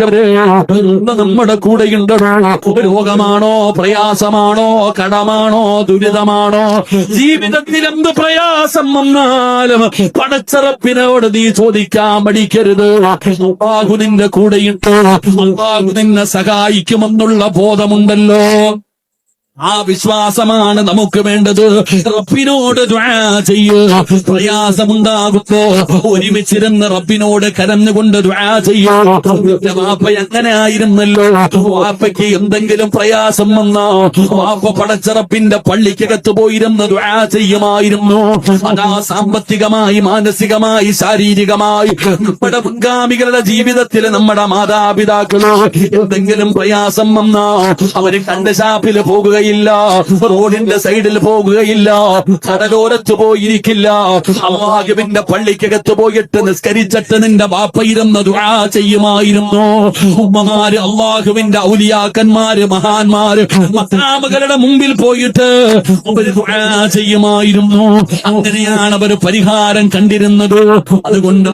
നമ്മുടെ കൂടെയുണ്ട് രോഗമാണോ പ്രയാസമാണോ കടമാണോ ദുരിതമാണോ? ജീവിതത്തിൽ എന്ത് പ്രയാസം വന്നാലും പടച്ചറപ്പിനോട് നീ ചോദിക്കാൻ മടിക്കരുത്. നിന്റെ കൂടെയുണ്ട്. അള്ളാഹു നിന്നെ സഹായിക്കുമെന്നുള്ള ബോധമുണ്ടല്ലോ. ആ വിശ്വാസമാണ് നമുക്ക് വേണ്ടത്. റബ്ബിനോട് പ്രയാസമുണ്ടാകുമ്പോ ഒരുമിച്ചിരുന്ന് റബ്ബിനോട് കരഞ്ഞുകൊണ്ട് വാപ്പ എങ്ങനെ ആയിരുന്നല്ലോ? വാപ്പയ്ക്ക് എന്തെങ്കിലും പ്രയാസം വന്നോ വാപ്പ പടച്ചറപ്പിന്റെ പള്ളിക്കകത്ത് പോയിരുന്ന് ചെയ്യുമായിരുന്നു. അതാ സാമ്പത്തികമായി മാനസികമായി ശാരീരികമായി നമ്മുടെ മുൻഗാമികളുടെ ജീവിതത്തിൽ നമ്മുടെ മാതാപിതാക്കളോ എന്തെങ്കിലും പ്രയാസം വന്നോ അവർ കണ്ട ഷാപ്പിൽ പോകുകയില്ല റോഡിന്റെ സൈഡിൽ പോകുകയില്ല. കടലോരത്ത് പോയിരിക്കില്ല. അള്ളാഹുവിന്റെ പള്ളിക്കകത്ത് പോയിട്ട് നിസ്കരിച്ചിട്ട് നിന്റെ വാപ്പയിരുന്ന ദുആ ചെയ്യുമായിരുന്നു. ഉമ്മമാര് അള്ളാഹുവിന്റെ ഔലിയാക്കന്മാര് മഹാന്മാര് മത്താമുകളുടെ മുമ്പിൽ പോയിട്ട് ദുആ ചെയ്യുമായിരുന്നു. അങ്ങനെയാണ് അവർ പരിഹാരം കണ്ടിരുന്നത്. അതുകൊണ്ട്